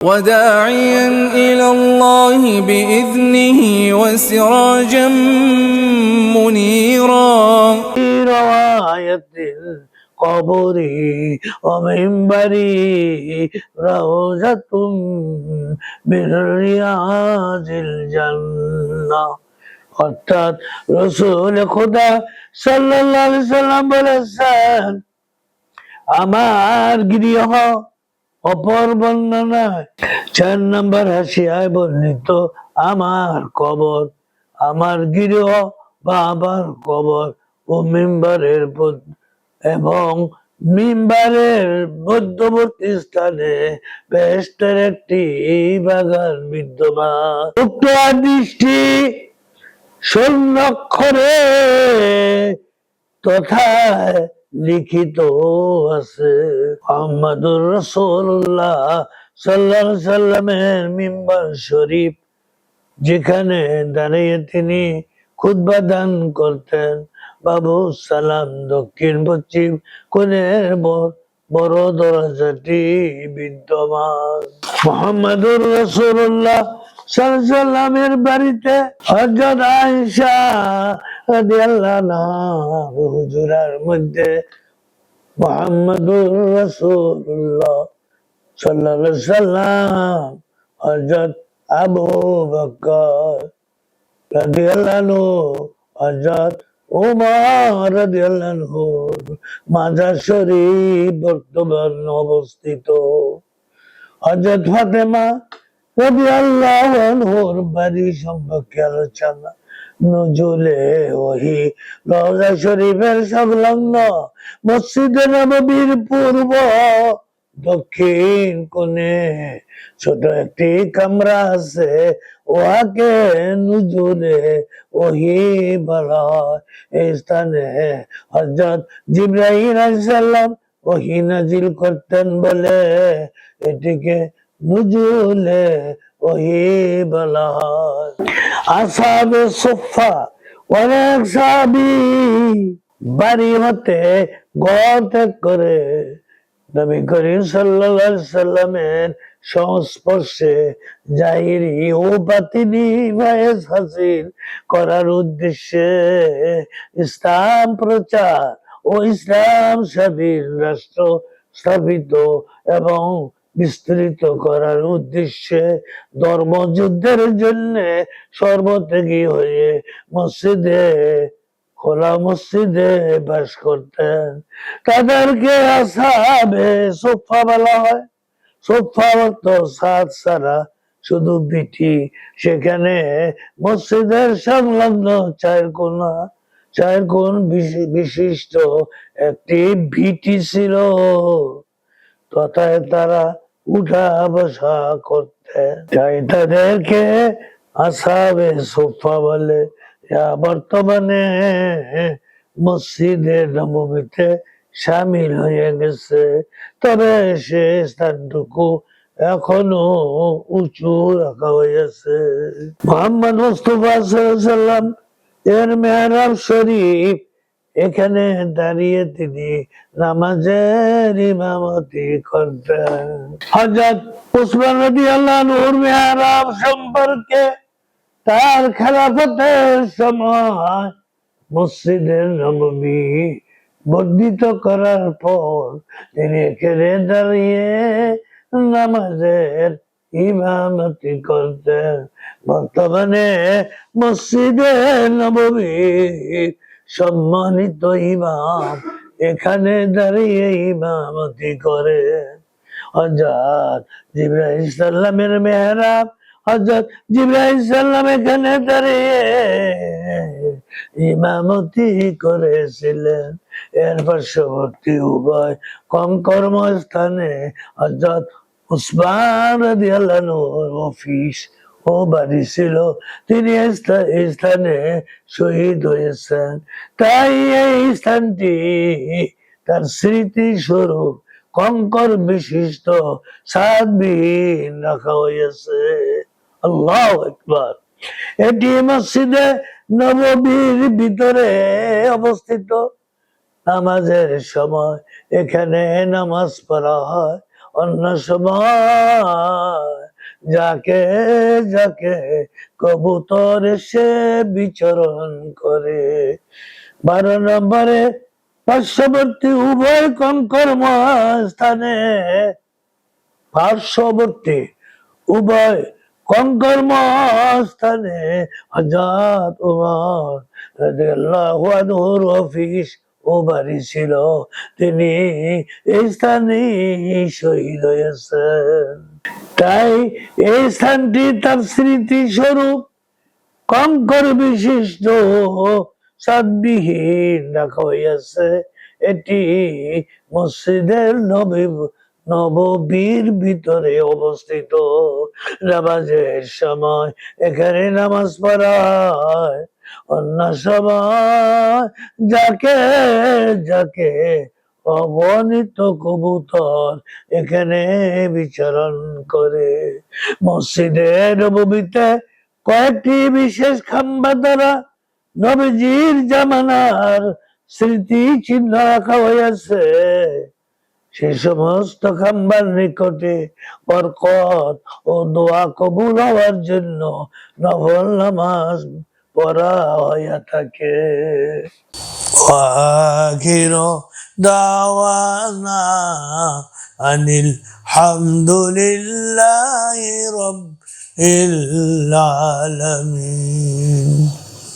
وداعيا إلى الله بإذنه وسراجا منيرا رواية القبر ومنبري روزة من رياض الجنة অর্থাৎ রসুল খোদা সাল্লাল্লাহু আলাইহি সাল্লাম বলেছেন আমার গৃহ অপর বর্ণনায় চার নম্বর হাসিয়ায় বর্ণিত, আমার কবর, আমার গৃহ বা কবর ও মিম্বারের এবং মিম্বারের মধ্যবর্তী স্থানে বেহেশতের একটি বাগান বিদ্যমান। উক্ত দৃষ্টি স্বর্ণাক্ষরে তথা লিখিত আছে। মোহাম্মদুর রসুল্লাহ সাল্লাহ সাল্লামের মিম্বার শরীফ, যেখানে দাঁড়িয়ে তিনি দান করতেন। বাবু সালাম দক্ষিণ পশ্চিম কোণের বড় দরজাটি বিদ্যমান। মোহাম্মদুর রসুল্লাহ সাল্লামের বাড়িতে হজরত আয়েশা হুজুরার মধ্যে মোহাম্মদুর রসুল্লাহ সাল্লাল্লাহু সাল্লাম আবু বকর রাদিয়াল্লাহু রাদিয়াল্লাহু মাজার শরীফ বর্তমান অবস্থিত। হজরত ফাতেমা পূর্ব দক্ষিণ কোণে ছোট একটি কামরা আছে। ওহাকে নুজুলে ওহি বলা এই স্থানে হজরত জিব্রাহিম আলাইসাল্লাম ওহি নাজিল করতেন বলে এটিকে ওহি আসাবে সোফা, অনেক সাবি, বাড়ি হতে ত্যাগ করে। নবী করিম সাল্লামের সংস্পর্শে জাহিরি ও বাতিনি হাসিল করার উদ্দেশ্যে ইসলাম প্রচার ও ইসলাম স্বাধীন রাষ্ট্র স্থাপিত এবং বিস্তৃত করার উদ্দেশ্যে ধর্মযুদ্ধের জন্য সর্বত্যাগী হয়ে মসজিদে, খোলা মসজিদে বাস করতেন। তাদেরকে আসাবে সোফা বলা হয়। সোফা অর্থ সাত সারা শুধু বিটি সেখানে মসজিদের সংলগ্ন চায়ের কোনা চায়ের কোন বিশিষ্ট একটি ভিটি ছিল। তথায় তারা উঠা বসা করতেন তাই তাদেরকে আসাবে সোফা বলে। বর্তমানে মসজিদে নবমীতে সামিল হয়ে গেছে। তবে সে স্থানটুকু এখনও উঁচু রাখা হয়েছে। মোহাম্মদ মুস্তফা সাল্লাম এর মেহরাব শরীফ এখানে দাঁড়িয়ে তিনি নামাজের ইমামতি করতেন। হজরত উসমান রাদিয়াল্লাহু আনহুর মেহরাব সম্পর্কে তার খেলাফতের সময় মসজিদের নবমী বর্ধিত করার পর তিনি এখানে দাঁড়িয়ে নামাজের ইমামতি করতেন। বর্তমানে মসজিদে নবমী সম্মানিত ইমাম, এখানে দাঁড়িয়ে ইমামতি করে। হজরত জিব্রাহিম সাল্লামের মেহরাব হজরত জিব্রাহিম সাল্লাম এখানে দাঁড়িয়ে ইমামতি করেছিলেন। এর পার্শ্ববর্তী উভয় কম কর্মস্থানে হজরত উসমান রাদিয়াল্লাহুর অফিস ও বাড়ি ছিল। তিনি স্থানে শহীদ হয়েছেন। তাই এই স্থানটি তার স্মৃতি স্বরূপ কঙ্কর বিশিষ্ট সাতবিহীন রাখা হয়েছে। আল্লাহ একবার এটি মসজিদে নববীর ভিতরে অবস্থিত। নামাজের সময় এখানে নামাজ পড়া হয়। অন্য সময় যাকে যাকে কবুতর এসে বিচরণ করে। বারো নম্বরে, পার্শ্ববর্তী উভয় কর্ম স্থানে পার্শ্ববর্তী উভয় কঙ্কর্ম স্থানে হজরত উমর রাদিয়াল্লাহু ও বাড়ি ছিল, তিনি এই স্থানে শহীদ হয়েছেন। তাই এই স্থানটি তার স্মৃতি স্বরূপ কঙ্কর বিশিষ্ট সাদবিহীন রাখা হইয়াছে এটি মসজিদের নবী, নববীর ভিতরে অবস্থিত। নামাজের সময় এখানে নামাজ পড়ায় অন্য সময় যাকে যাকে অগণিত কবুতর এখানে বিচরণ করে। মসজিদের নবীতে কয়েকটি বিশেষ খাম্বা দ্বারা নবীজির জামানার স্মৃতি চিহ্ন রাখা হয়েছে সে সমস্ত খাম্বার নিকটে বরকত ও দোয়া কবুল হওয়ার জন্য নফল নামাজ পড়া হইয়া থাকে وآخر دعوانا أن الحمد لله رب العالمين